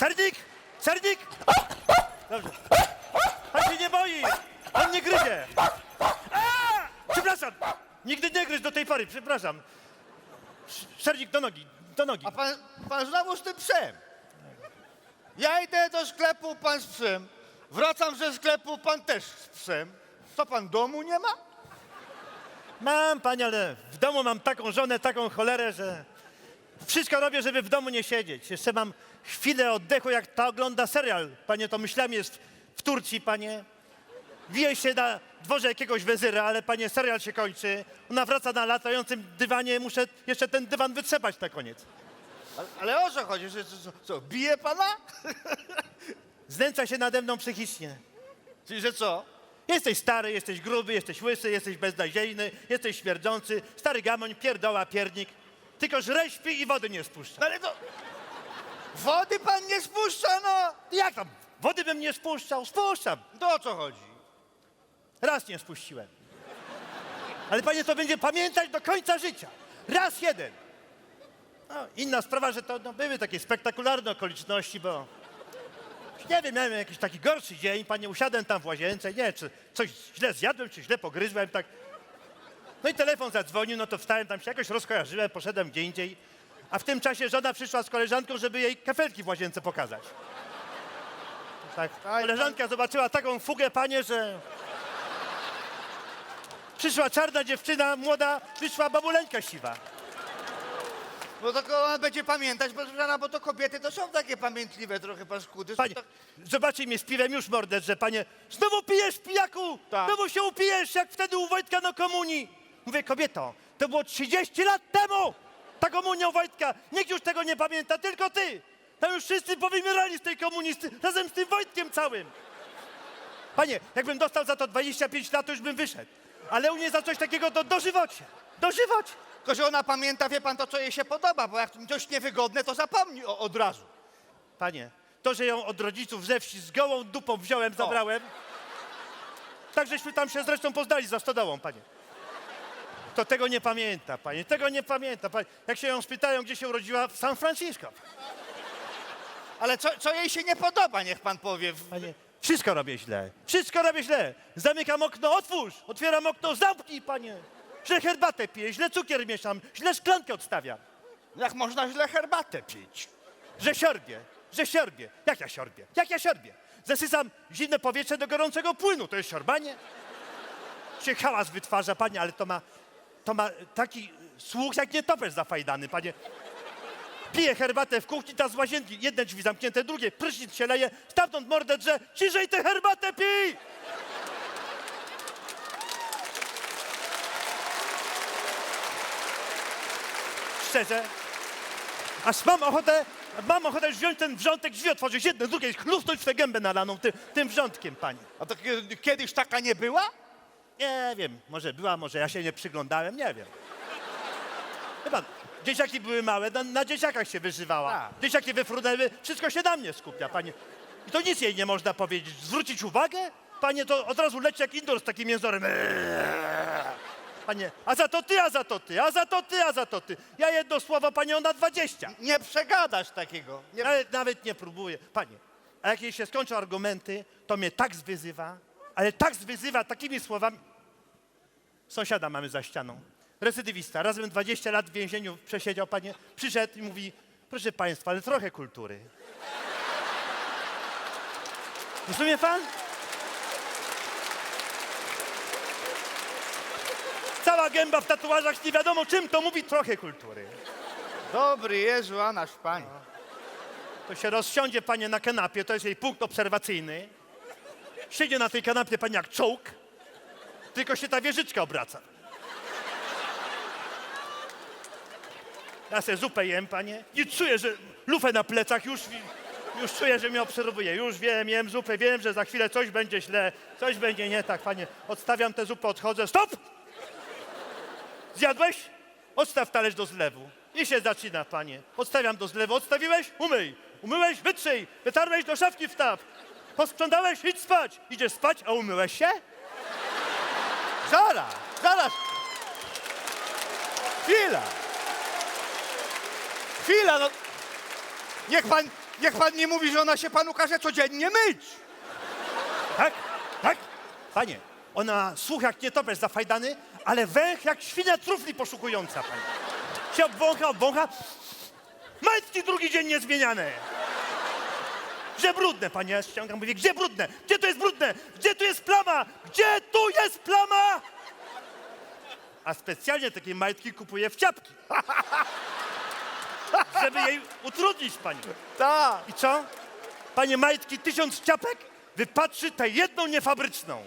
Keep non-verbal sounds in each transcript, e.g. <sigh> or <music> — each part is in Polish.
Sernik! Sernik! Dobrze. Pan się nie boi! On nie gryzie! A! Przepraszam! Nigdy nie gryź do tej pory, przepraszam. Sz- Sernik, do nogi, do nogi. A pan, pan znowu z tym psem. Ja idę do sklepu, pan z psem. Wracam ze sklepu, pan też z psem. Co pan domu nie ma? Mam, panie, ale w domu mam taką żonę, taką cholerę, że wszystko robię, żeby w domu nie siedzieć. Jeszcze mam chwilę oddechu, jak ta ogląda serial. Panie, to myślałem jest w Turcji, panie. Wije się na dworze jakiegoś wezyra, ale panie, serial się kończy. Ona wraca na latającym dywanie, muszę jeszcze ten dywan wytrzepać na koniec. Ale, ale o co chodzi? Co, co, co, bije pana? <laughs> Znęca się nade mną psychicznie. Czyli że co? Jesteś stary, jesteś gruby, jesteś łysy, jesteś beznadziejny, jesteś śmierdzący, stary gamoń, pierdoła, piernik. Tylko żre, śpi i wody nie spuszcza. No ale to... Wody pan nie spuszcza, no! Jak tam? Wody bym nie spuszczał? Spuszczam. To o co chodzi? Raz nie spuściłem. Ale panie, to będzie pamiętać do końca życia. Raz jeden. No, inna sprawa, że to no, były takie spektakularne okoliczności, bo nie wiem, miałem jakiś taki gorszy dzień, panie, usiadłem tam w łazience, nie wiem, czy coś źle zjadłem, czy źle pogryzłem, tak. No i telefon zadzwonił, no to wstałem, tam się jakoś rozkojarzyłem, poszedłem gdzie indziej, a w tym czasie żona przyszła z koleżanką, żeby jej kafelki w łazience pokazać. Tak, koleżanka zobaczyła taką fugę, panie, że... Przyszła czarna dziewczyna, młoda, wyszła babuleńka siwa. No to ona będzie pamiętać, bo, bo to kobiety to są takie pamiętliwe trochę paskudy. Panie, Tak- zobaczcie mnie z piwem już mordę, że panie, znowu pijesz pijaku, Tak. znowu się upijesz, jak wtedy u Wojtka na komunii. Mówię, kobieto, to było 30 lat temu, ta komunia Wojtka, nikt już tego nie pamięta, tylko ty. Tam już wszyscy powymierali z tej komunii, z ty, razem z tym Wojtkiem całym. Panie, jakbym dostał za to 25 lat, to już bym wyszedł. Ale u mnie za coś takiego to dożywocie, dożywocie. Tylko, że ona pamięta, wie pan, to co jej się podoba, bo jak coś niewygodne, to zapomni o, od razu. Panie, to, że ją od rodziców ze wsi z gołą dupą wziąłem, zabrałem, tak żeśmy tam się zresztą poznali za stodołą, panie. To tego nie pamięta, panie, tego nie pamięta. Panie. Jak się ją spytają, gdzie się urodziła, w San Francisco. Ale co, co jej się nie podoba, niech pan powie. Panie, wszystko robię źle, wszystko robię źle. Zamykam okno, otwórz, otwieram okno, zamknij, panie. Źle herbatę piję, źle cukier mieszam, źle szklankę odstawiam. Jak można źle herbatę pić? Że siorbię, że siorbię. Jak ja siorbię? Jak ja siorbię? Zasysam zimne powietrze do gorącego płynu. To jest siorbanie? Się hałas wytwarza, panie, ale to ma, to ma taki słuch jak nietoperz zafajdany, panie. Piję herbatę w kuchni, ta z łazienki. Jedne drzwi zamknięte, drugie, prysznic się leje, stamtąd mordę drze. Ciszej tę herbatę pij! Szczerze, Aż mam ochotę, mam ochotę już wziąć ten wrzątek, drzwi otworzyć, jedne, drugie, chlufnąć w tę gębę nalaną tym, tym wrzątkiem, pani. A to kie- kiedyś taka nie była? Nie wiem, może była, może ja się nie przyglądałem, nie wiem. Chyba dzieciaki były małe, na, na dzieciakach się wyżywała. Tak. Dzieciaki wyfrunęły, wszystko się na mnie skupia, panie. I to nic jej nie można powiedzieć. Zwrócić uwagę? Panie, to od razu leci jak indoor z takim jęzorem. Eee. Panie, a za to ty, a za to ty, a za to ty, a za to ty. Ja jedno słowo, panie, ona dwadzieścia. Nie przegadasz takiego. Nie... Nawet, nawet nie próbuję. Panie, a jak jej się skończą argumenty, to mnie tak zwyzywa, ale tak zwyzywa takimi słowami. Sąsiada mamy za ścianą. Recydywista, razem 20 lat w więzieniu przesiedział, panie. Przyszedł i mówi, proszę państwa, ale trochę kultury. Rozumie pan? Cała gęba w tatuażach, nie wiadomo czym to mówi, trochę kultury. Dobry Jezu, a nasz Panie. To się rozsiądzie panie na kanapie, to jest jej punkt obserwacyjny. Siedzi na tej kanapie pani jak czołg, tylko się ta wieżyczka obraca. Ja sobie zupę jem, panie, i czuję, że lufę na plecach, już, już czuję, że mnie obserwuje. Już wiem, jem zupę, wiem, że za chwilę coś będzie źle, coś będzie nie tak, panie. Odstawiam tę zupę, odchodzę, stop! Zjadłeś? Odstaw talerz do zlewu. I się zaczyna, panie. Odstawiam do zlewu. Odstawiłeś? Umyj. Umyłeś? Wytrzyj. Wytarłeś? Do szafki wstaw. Posprzątałeś? Idź spać. Idziesz spać, a umyłeś się? Zaraz, zaraz. Chwila. Chwila, no. Niech pan, Niech pan nie mówi, że ona się panu każe codziennie myć. Tak? Tak? Panie, ona słuch jak nietoperz zafajdany, ale węch jak świnia trufli poszukująca, panie. Się obwącha, obwącha. Majtki drugi dzień niezmieniane. Gdzie brudne, panie? Ja ściągam, mówię, gdzie brudne? Gdzie tu jest brudne? Gdzie tu jest plama? Gdzie tu jest plama? A specjalnie takie majtki kupuję w ciapki. <laughs> Żeby jej utrudnić, pani. Tak. I co? Panie majtki, tysiąc ciapek wypatrzy tę jedną niefabryczną.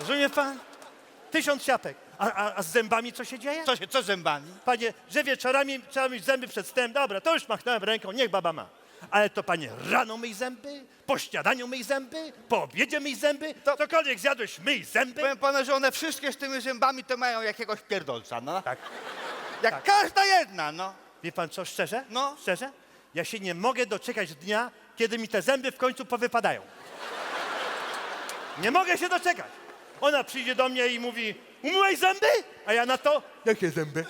Rozumie pan? Tysiąc ciapek. A, a, a z zębami co się dzieje? Co się, co z zębami? Panie, że wieczorami trzeba mieć zęby przed snem. Dobra, to już machnąłem ręką, niech baba ma. Ale to panie, rano myj zęby, po śniadaniu myj zęby, po obiedzie myj zęby, To- cokolwiek zjadłeś, myj zęby. Powiem panu, że one wszystkie z tymi zębami to mają jakiegoś pierdolca, no. Tak. Jak tak. każda jedna, no. Wie pan co, szczerze? No. Szczerze? Ja się nie mogę doczekać dnia, kiedy mi te zęby w końcu powypadają. Nie mogę się doczekać. Ona przyjdzie do mnie i mówi, umyłeś zęby? A ja na to, jakie zęby?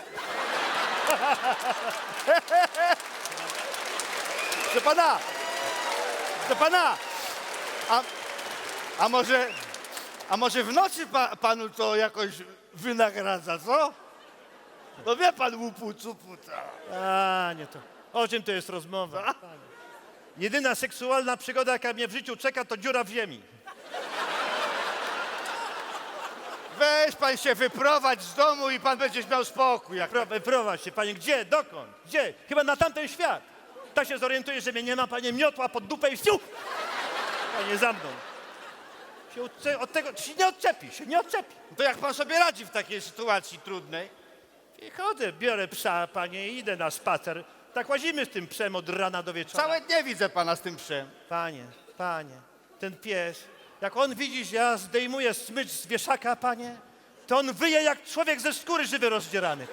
<laughs> Proszę pana! Proszę pana! A, a może... A może w nocy pa, panu to jakoś wynagradza, co? No wie pan, łupu, cupu, co? A, nie to. O czym to jest rozmowa? Panie. Jedyna seksualna przygoda, jaka mnie w życiu czeka, to dziura w ziemi. Weź pan się wyprowadź z domu i pan będziesz miał spokój. Jak... Pro, prowadź się, panie, gdzie, dokąd, gdzie? Chyba na tamten świat. Tak się zorientuje, że mnie nie ma, panie, miotła pod dupę i siup! Panie, za mną. Się odcze- od tego się nie odczepi, się nie odczepi. To jak pan sobie radzi w takiej sytuacji trudnej? I chodzę, biorę psa, panie, i idę na spacer. Tak łazimy z tym psem od rana do wieczora. Całe dnie widzę pana z tym psem. Panie, panie, ten pies, jak on widzi, że ja zdejmuję smycz z wieszaka, panie, to on wyje jak człowiek ze skóry żywy rozdzierany.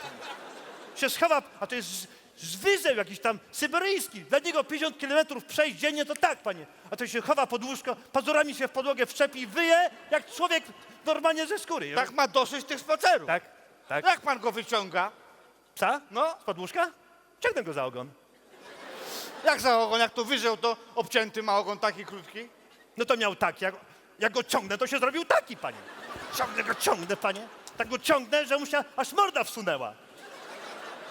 Się schowa, a to jest z- jakiś tam syberyjski. Dla niego 50 kilometrów przejść dziennie to tak, panie. A to się chowa pod łóżko, pazurami się w podłogę wszczepi i wyje jak człowiek normalnie ze skóry. Tak ma dosyć tych spacerów. tak, tak. Jak pan go wyciąga? Psa? No, Z podłóżka? Ciągnę go za ogon. jak za ogon, jak to wyżył, to obcięty ma ogon taki krótki? No to miał tak, jak, jak go ciągnę, to się zrobił taki, panie. Ciągnę go, ciągnę, panie. Tak go ciągnę, że mu się aż morda wsunęła.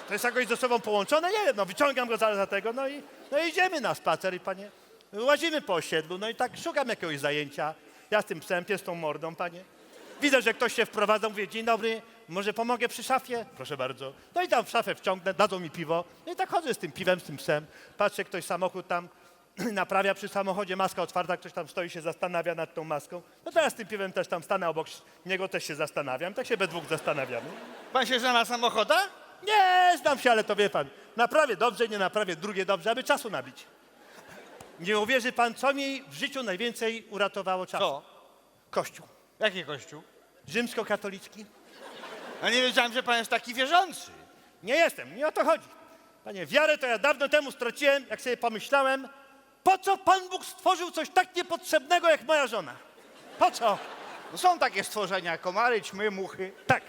To jest jakoś ze sobą połączone? Nie wiem, no wyciągam go zaraz za tego, no i no idziemy na spacer i panie, łazimy po osiedlu, no i tak szukam jakiegoś zajęcia. Ja z tym psem, pies tą mordą, panie. Widzę, że ktoś się wprowadza, mówię, dzień dobry, może pomogę przy szafie? Proszę bardzo. No i tam w szafę wciągnę, dadzą mi piwo. No i tak chodzę z tym piwem, z tym psem. Patrzę, ktoś samochód tam <clears throat> naprawia przy samochodzie, maska otwarta, ktoś tam stoi, się zastanawia nad tą maską. No teraz z tym piwem też tam stanę obok niego, też się zastanawiam. Tak się we dwóch zastanawiamy. Pan się zna na samochodach? Nie, znam się, ale to wie pan. Naprawię dobrze, nie naprawię drugie dobrze, aby czasu nabić. Nie uwierzy pan, co mi w życiu najwięcej uratowało czasu. Co? Kościół. Jaki kościół? Rzymskokatolicki. Ja nie wiedziałem, że pan jest taki wierzący. Nie jestem, nie o to chodzi. Panie, wiarę to ja dawno temu straciłem, jak sobie pomyślałem, po co Pan Bóg stworzył coś tak niepotrzebnego jak moja żona? Po co? No są takie stworzenia, komary, ćmy, muchy. Tak.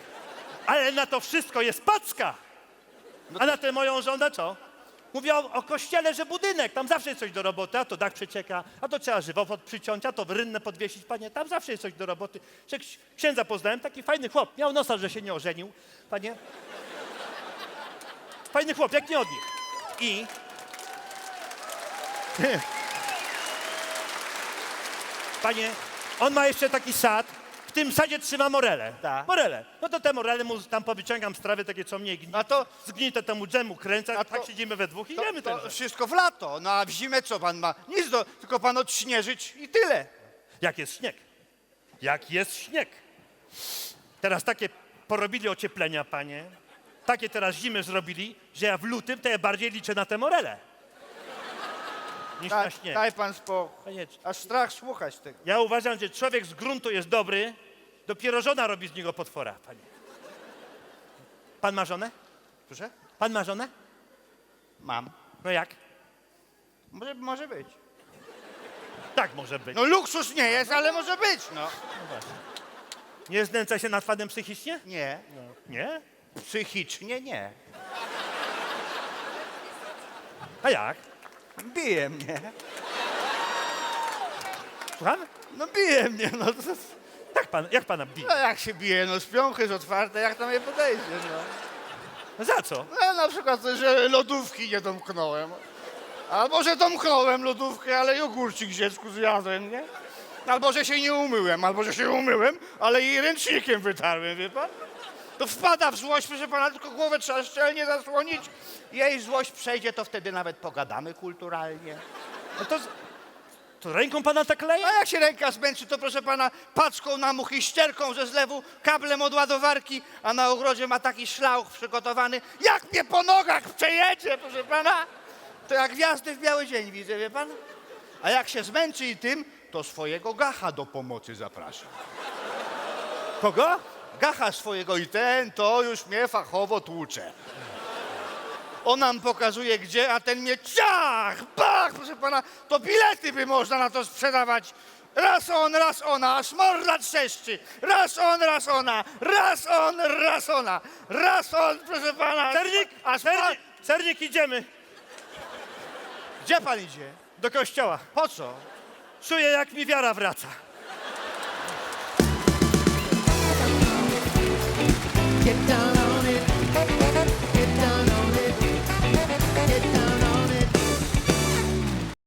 Ale na to wszystko jest packa. A na tę moją żonę co? Mówię o, kościele, że budynek, tam zawsze jest coś do roboty, a to dach przecieka, a to trzeba żywopłot przyciąć, a to rynnę podwiesić, panie, tam zawsze jest coś do roboty. Że księdza poznałem, taki fajny chłop, miał nosa, że się nie ożenił, panie. Fajny chłop, jak nie od nich. I... <laughs> Panie, on ma jeszcze taki sad, tym sadzie trzyma morele. Tak. Morele. No to te morele mu tam powyciągam z trawy, takie co mniej gni. A to- Zgnite temu dżemu kręcę, A a tak to- siedzimy we dwóch i To, jemy ten to dżem. wszystko w lato, no a w zimę co pan ma? Nic do, tylko pan odśnieżyć i tyle. Jak jest śnieg. Jak jest śnieg. Teraz takie porobili ocieplenia, panie. Takie teraz zimy zrobili, że ja w lutym to ja bardziej liczę na te morele. Niż na Daj, śnieg. daj pan spokój. Aż strach słuchać tego. Ja uważam, że człowiek z gruntu jest dobry, dopiero żona robi z niego potwora, panie. Pan ma żonę? Proszę? Pan ma żonę? Mam. No jak? Może, może być. Tak może być. No luksus nie jest, ale może być, no. Nie znęca się nad panem psychicznie? Nie. Nie? Psychicznie nie. A jak? Bije mnie. Słucham? No bije mnie, no to... Jak, pan, jak pana bije? No jak się bije, no śpionkę jest otwarte, jak tam je podejdzie, no. No za co? No na przykład, że lodówki nie domknąłem. Albo, że domknąłem lodówkę, ale jogurcik dziecku zjadłem, nie? Albo, że się nie umyłem, albo, że się umyłem, ale jej ręcznikiem wytarłem, wie pan? To wpada w złość, proszę pana, tylko głowę trzeba szczelnie zasłonić. Jej złość przejdzie, to wtedy nawet pogadamy kulturalnie. No to, to ręką pana tak leje? A jak się ręka zmęczy, to proszę pana, paczką na muchy, ścierką ze zlewu, kablem od ładowarki, a na ogrodzie ma taki szlauch przygotowany. Jak mnie po nogach przejedzie, proszę pana, to jak gwiazdy w biały dzień widzę, wie pan? A jak się zmęczy i tym, to swojego gacha do pomocy zaprasza. Kogo? Gacha swojego i ten, to już mnie fachowo tłucze. On nam pokazuje gdzie, a ten mnie ciach, bach, proszę pana, to bilety by można na to sprzedawać. Raz on, raz ona, aż morda trzeszczy. Raz on, raz ona, raz on, raz ona, raz on, proszę pana. Sernik, aż sernik, sernik, idziemy Gdzie pan idzie? do kościoła. Po co? Czuję, jak mi wiara wraca. Get down